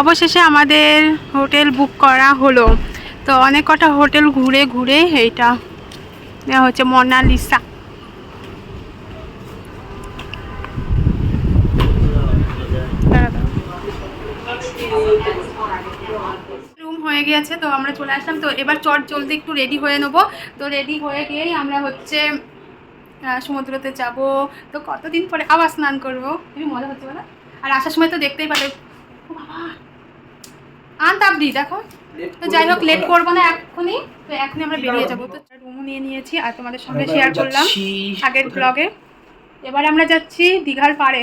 অবশেষে আমাদের hotel book করা হলো। তো অনেক কটা হোটেল ঘুরে ঘুরে এইটা নেওয়া হচ্ছে মোনালিসা। হয়ে গিয়েছে, তো আমরা চলে আসলাম। তো এবার চট জলদি একটু রেডি হয়ে নেব। তো রেডি হয়ে গিয়েই আমরা হচ্ছে সমুদ্রতে যাব। তো কতদিন পরে আবার স্নান করব? মজা হচ্ছে বলো। আর আসার সময় তো দেখতেই বাবা আনতাবড়ি দেখো। তো যাই হোক লেট করব না এখনই তো এখনই আমরা বেরিয়ে যাব। তো রুমও নিয়ে নিয়েছি আর তোমাদের সঙ্গে শেয়ার করলাম আগের ব্লগে এবার আমরা যাচ্ছি দীঘার পাড়ে।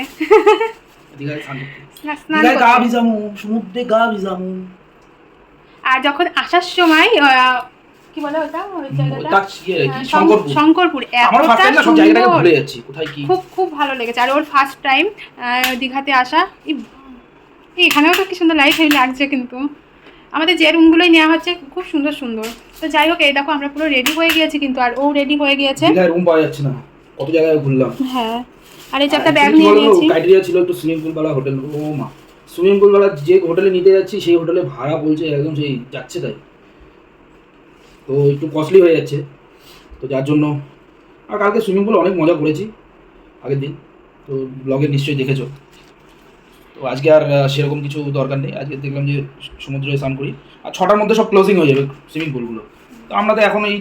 সমুদ্রে গা ভিজামু। আর যখন আসার সময় কি বলে ওটা? আহ, শঙ্করপুর। খুব খুব ভালো লেগেছে। আর ওর ফার্স্ট টাইম দীঘাতে আসা। এখানেও তো কি সুন্দর লাইট হেভি লাগছে কিন্তু। আমাদের যে রুমগুলোই নেওয়া হচ্ছে খুব সুন্দর সুন্দর। তো যাই হোক এই দেখো আমরা পুরো রেডি হয়ে গিয়েছি কিন্তু আর ও রেডি হয়ে গিয়েছে। রুম পাওয়া যাচ্ছে না। কত জায়গায় ঘুরলাম। হ্যাঁ। আর এই চারটা ব্যাগ নিয়ে নিয়েছি। ক্রাইটেরিয়া ছিল একটু সুইমিং পুল বালা হোটেল ও মা সুইমিং পুল বালা যে হোটেলে নিতে যাচ্ছি সেই হোটেলে ভাড়া বলছে একদম সেই যাচ্ছে তাই। তো একটু কস্টলি হয়ে যাচ্ছে। তো যার জন্য আর কালকে সুইমিং পুল অনেক মজা করেছি আগের দিন। তো ব্লগে নিশ্চয়ই দেখেছ। তো আজকে আর সেরকম কিছু দরকার নেই। আজকে দেখলাম যে সমুদ্রে স্নান করি। আর ছটার মধ্যে সব ক্লোজিং হয়ে যাবে সুইমিং পুলগুলো তো আমরা তো এখন এই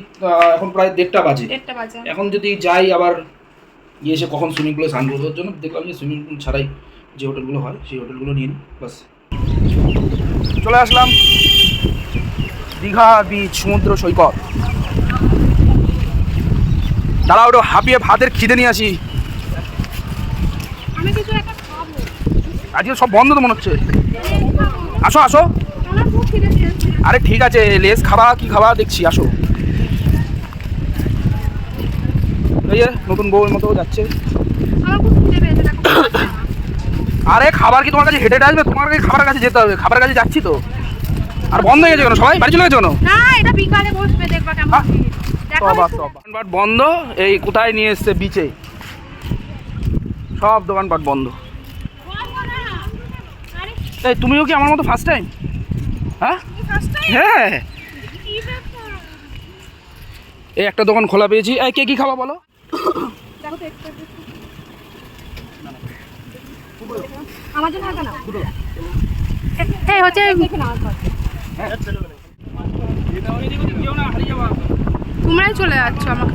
এখন প্রায় দেড়টা বাজে। বাজে। এখন যদি যাই আবার গিয়ে এসে কখন সুইমিং পুলে স্নান করব জন্য দেখলাম যে সুইমিং পুল ছাড়াই যে হোটেলগুলো হয় সেই হোটেলগুলো নিয়ে নিই বাস চলে আসলাম দীঘা বিচ সমুদ্র সৈকত। দাঁড়া ওটা হাঁপিয়ে ভাতের খিদে নিয়ে আসি। আমি কিছু একটা আজকে সব বন্ধ তো মনে হচ্ছে। আসো আসো। আরে ঠিক আছে লেস খাবা কি খাবা দেখছি আসো। এই নতুন বউয়ের মতো যাচ্ছে। আরে খাবার কি তোমার কাছে হেঁটে আসবে? তোমার কাছে খাবারের কাছে যেতে হবে খাবারের কাছে যাচ্ছি তো। আর বন্ধ হয়ে গেছে কেন? সবাই বাড়ি চলে গেছে কেন? না এটা বিকালে বসবে দেখবা কেমন আহ, সব দোকানপাট বন্ধ এই কোথায় নিয়ে এসছে বিচে সব দোকানপাট বন্ধ। এই তুমিও কি আমার মতো ফার্স্ট টাইম হ্যাঁ? হ্যাঁ। এই একটা দোকান খোলা পেয়েছি। এই কে কি খাবা বলো? হচ্ছে তোমরাই চলে যাচ্ছ আমাকে।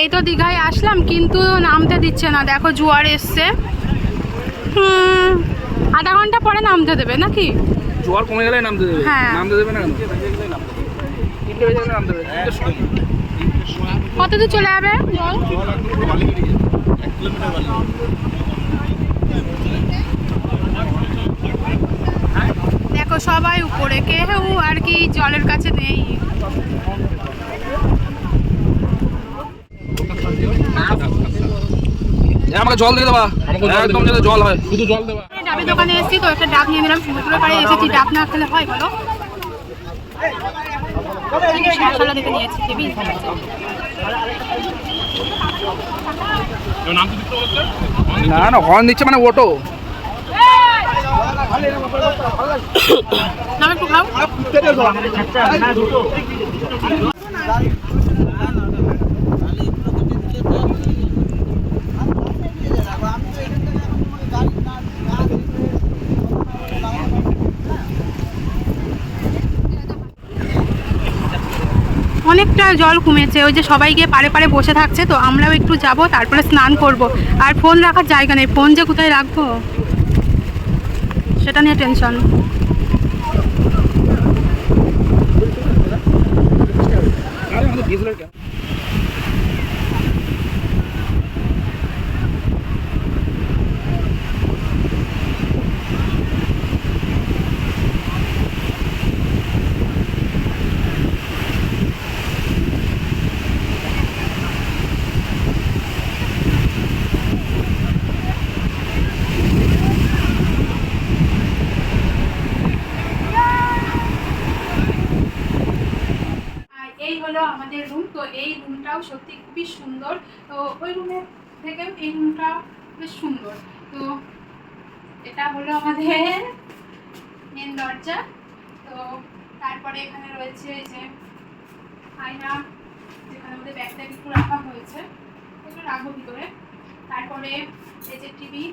এই তো দীঘায় আসলাম কিন্তু নামতে দিচ্ছে না। দেখো জোয়ার এসছে। আধা ঘণ্টা পরে নামতে দেবে নাকি? জোয়ার কমে গেলে নামতে দেবে? হ্যাঁ। নামতে দেবে না। কত দূর চলে যাবে? দেখো সবাই উপরে কেউ আর কি জলের কাছে নেই। আমাকে জল দিয়ে দেবা। একদম যাতে জল হয়। শুধু জল দেবা। ডাবের দোকানে এসেছি তো একটা ডাব নিয়ে নিলাম সমুদ্রের পাড়ে এসেছি। ডাব না খেলে হয় বলো। না না হর্ন দিচ্ছে মানে ওটো নাম একটু খাও অনেকটা জল কমেছে, ওই যে সবাই গিয়ে পারে পারে বসে থাকছে, তো আমরাও একটু যাব, তারপরে স্নান করব। আর ফোন রাখার জায়গা নেই, ফোন যে কোথায় রাখব? সেটা নিয়ে টেনশন ডিএসএলআর কেন আর এই আমাদের রুম তো এই রুমটাও সত্যি খুবই সুন্দর। তো ওই রুমের থেকে এই রুমটা বেশ সুন্দর। তো এটা হলো আমাদের মেন দরজা। তো তারপরে এখানে রয়েছে যে আয়না, যেখানে আমাদের ব্যাগটা একটু রাখা হয়েছে। একটু রাখব ভিতরে। তারপরে এই যে টিভি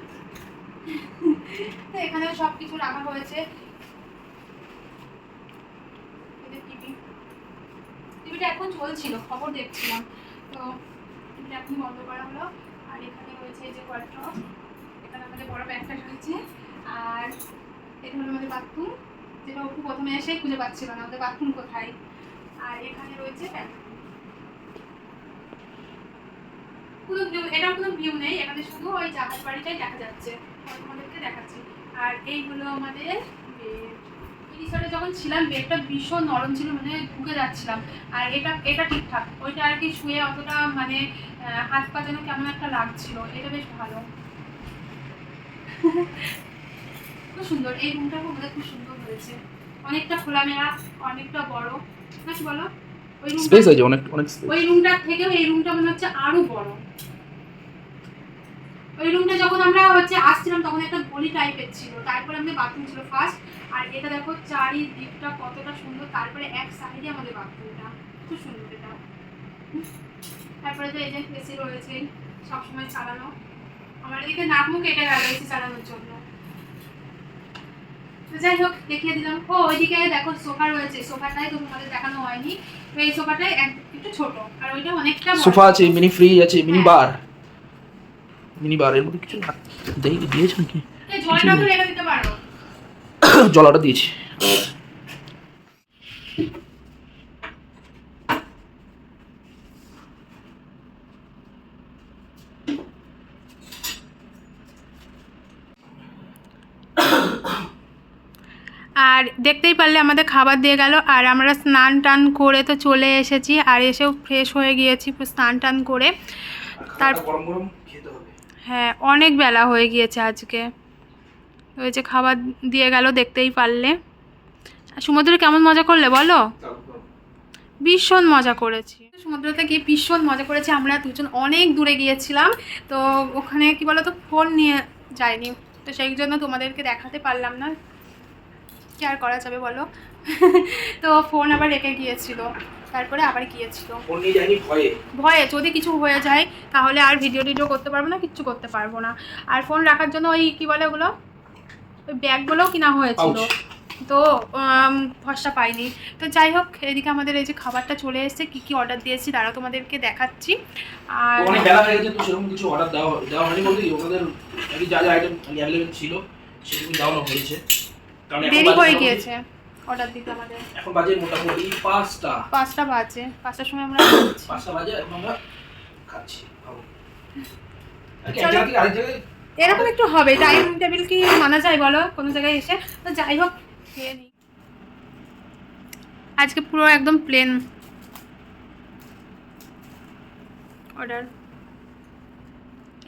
এখানে সব কিছু রাখা হয়েছে এই যে টিভি টিভিটা এখন চলছিল, খবর দেখছিলাম। তো এটা এখন বন্ধ করা হলো। আর এখানে রয়েছে যে ওয়ার্ড্রপ এখানে আমাদের বড় ব্যাগটা রয়েছে। আর এটা হলো আমাদের বাথরুম যেটা অপু প্রথমে এসে খুঁজে পাচ্ছিল না, আমাদের বাথরুম কোথায়? আর এখানে রয়েছে। কোনো ভিউ এটার কোনো ভিউ নেই, এখানে শুধু ওই জাহাজ বাড়িটাই দেখা যাচ্ছে। তোমাদেরকে দেখাচ্ছি। আর এই হলো আমাদের রিসর্টে যখন ছিলাম বেডটা ভীষণ নরম ছিল মানে ঢুকে যাচ্ছিলাম। আর এটা এটা ঠিকঠাক। ওইটা আর কি শুয়ে অতটা মানে হাত পা যেন কেমন একটা লাগছিল। এটা বেশ ভালো। খুব সুন্দর। এই রুমটা আমাদের খুব সুন্দর হয়েছে। অনেকটা খোলামেলা অনেকটা বড়। না বলো? ওই রুমটা স্পেস অনেক অনেক ওই রুমটার থেকেও এই রুমটা মনে হচ্ছে আরও বড়। ওই রুমটা যখন আমরা হচ্ছে আসছিলাম তখন একটা গলি টাইপের ছিল। তারপরে আমাদের বাথরুম ছিল ফার্স্ট আর এটা দেখো চারিদিকটা কতটা সুন্দর তারপরে এক সাইডে আমাদের বাথরুমটা। খুব সুন্দর এটা। তারপরে তো এই যে এসি রয়েছে সবসময় চালানো। আমার এদিকে নাক মুখ কেটে গেল এসি চালানোর জন্য। তো যাই হোক দেখিয়ে দিলাম। ও ওইদিকে দেখো সোফা রয়েছে। সোফাটাই তো তোমাদের দেখানো হয়নি। তো এই সোফাটাই একটু ছোট আর ওইটা অনেকটা সোফা আছে মিনি ফ্রিজ আছে মিনি। বার মিনি বার এর মধ্যে কিছু না দেই দিয়েছে নাকি? এই জলটা তো রেখে দিতে জলাটা দিয়েছি। আর দেখতেই পারলে আমাদের খাবার দিয়ে গেল আর আমরা স্নান টান করে তো চলে এসেছি আর এসেও ফ্রেশ হয়ে গিয়েছি স্নান টান করে। তার গরম গরম খেতে হবে। হ্যাঁ অনেক বেলা হয়ে গিয়েছে আজকে। ওই যে খাবার দিয়ে গেল দেখতেই পারলে। আর সমুদ্রে কেমন মজা করলে বলো? ভীষণ মজা করেছি। সমুদ্রতে গিয়ে ভীষণ মজা করেছি আমরা দুজন অনেক দূরে গিয়েছিলাম তো ওখানে কি বলো তো ফোন নিয়ে যায়নি তো সেই জন্য তোমাদেরকে দেখাতে পারলাম না। কি আর করা যাবে বলো? তো ফোন আবার রেখে গিয়েছিল তারপরে আবার গিয়েছিল। ভয়ে? যদি কিছু হয়ে যায় তাহলে আর ভিডিও টিডিও করতে পারব না কিচ্ছু করতে পারব না। আর ফোন রাখার জন্য ওই কি বলে ওগুলো? ওই ব্যাগগুলোও কিনা হয়েছিল। তো ভরসা পাইনি। তো যাই হোক এদিকে আমাদের এই যে খাবারটা চলে এসেছে কি কি অর্ডার দিয়েছি তারা তোমাদেরকে দেখাচ্ছি। আর অনেক বেলা হয়ে গেছে তো সেরকম কিছু অর্ডার দেওয়া দেওয়া হয়নি বলতে ওনাদের যা যা আইটেম অ্যাভেলেবেল ছিল সেগুলো দেওয়ানো হয়েছে। কারণ দেরি হয়ে গিয়েছে অর্ডার দিতে আমাদের। এখন বাজে মোটামুটি পাঁচটা। পাঁচটা বাজে পাঁচটার সময় আমরা পাঁচটা বাজে এখন আমরা খাচ্ছি। খাব। থেকে আরেক জায়গায় এরকম একটু হবে টাইম টেবিল কি মানা যায় বলো? কোনো জায়গায় এসে? তো যাই হোক খেয়ে নিই আজকে পুরো একদম প্লেন অর্ডার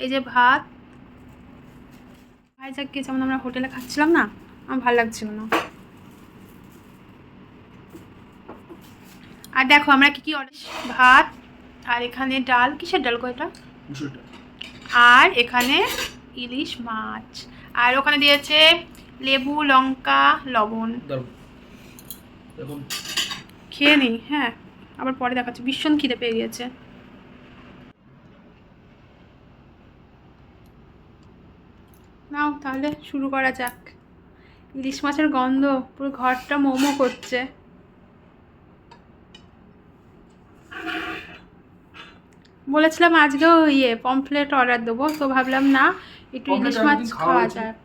এই যে ভাত। ভাইজাক গিয়ে যেমন আমরা হোটেলে খাচ্ছিলাম না আমার ভালো লাগছিল না। আর দেখো আমরা কি কি অর্ডার ভাত আর এখানে ডাল কিসের ডাল মুসুরিটা আর এখানে ইলিশ মাছ। আর ওখানে দিয়েছে লেবু লঙ্কা লবণ। খেয়ে নিই হ্যাঁ। আবার পরে দেখাচ্ছি। ভীষণ খিদে পেয়ে গিয়েছে। নাও তাহলে শুরু করা যাক। ইলিশ মাছের গন্ধ পুরো ঘরটা মোমো করছে। বলেছিলাম আজকেও ইয়ে পমফ্লেট অর্ডার দেবো তো ভাবলাম না একটু ইলিশ মাছ খাওয়া যাক প্রত্যেক যাক।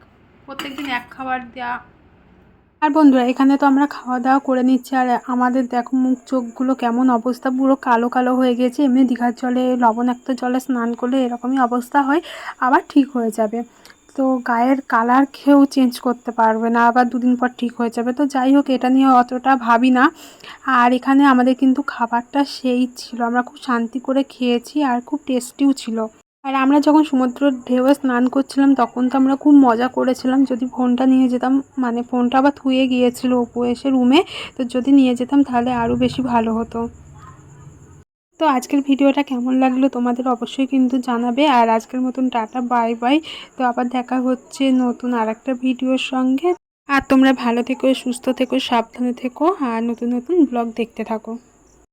প্রত্যেকদিন এক খাবার দেওয়া আর বন্ধুরা এখানে তো আমরা খাওয়া দাওয়া করে নিচ্ছি আর আমাদের দেখো মুখ চোখগুলো কেমন অবস্থা পুরো কালো কালো হয়ে গেছে এমনি দীঘার জলে লবণাক্ত জলে স্নান করলে এরকমই অবস্থা হয় আবার ঠিক হয়ে যাবে। তো গায়ের কালার খেয়েও চেঞ্জ করতে পারবে না আবার দুদিন পর ঠিক হয়ে যাবে। তো যাই হোক, এটা নিয়ে অতটা ভাবি না। আর এখানে আমাদের কিন্তু খাবারটা সেই ছিল। আমরা খুব শান্তি করে খেয়েছি আর খুব টেস্টিও ছিল। আর আমরা যখন সমুদ্র ঢেউয়ে স্নান করছিলাম, তখন তো আমরা খুব মজা করেছিলাম। যদি ফোনটা নিয়ে যেতাম মানে ফোনটা আবার থুয়ে গিয়েছিল অপু এসে রুমে তো যদি নিয়ে যেতাম তাহলে আরও বেশি ভালো হতো। তো আজকের ভিডিওটা কেমন লাগল তোমাদের অবশ্যই কিন্তু জানাবে। আর আজকের মতন টাটা, বাই বাই। তো আবার দেখা হচ্ছে নতুন আর একটা ভিডিওর সঙ্গে। আর তোমরা ভালো থেকো, সুস্থ থেকো, সাবধানে থেকো। আর নতুন নতুন ব্লগ দেখতে থাকো।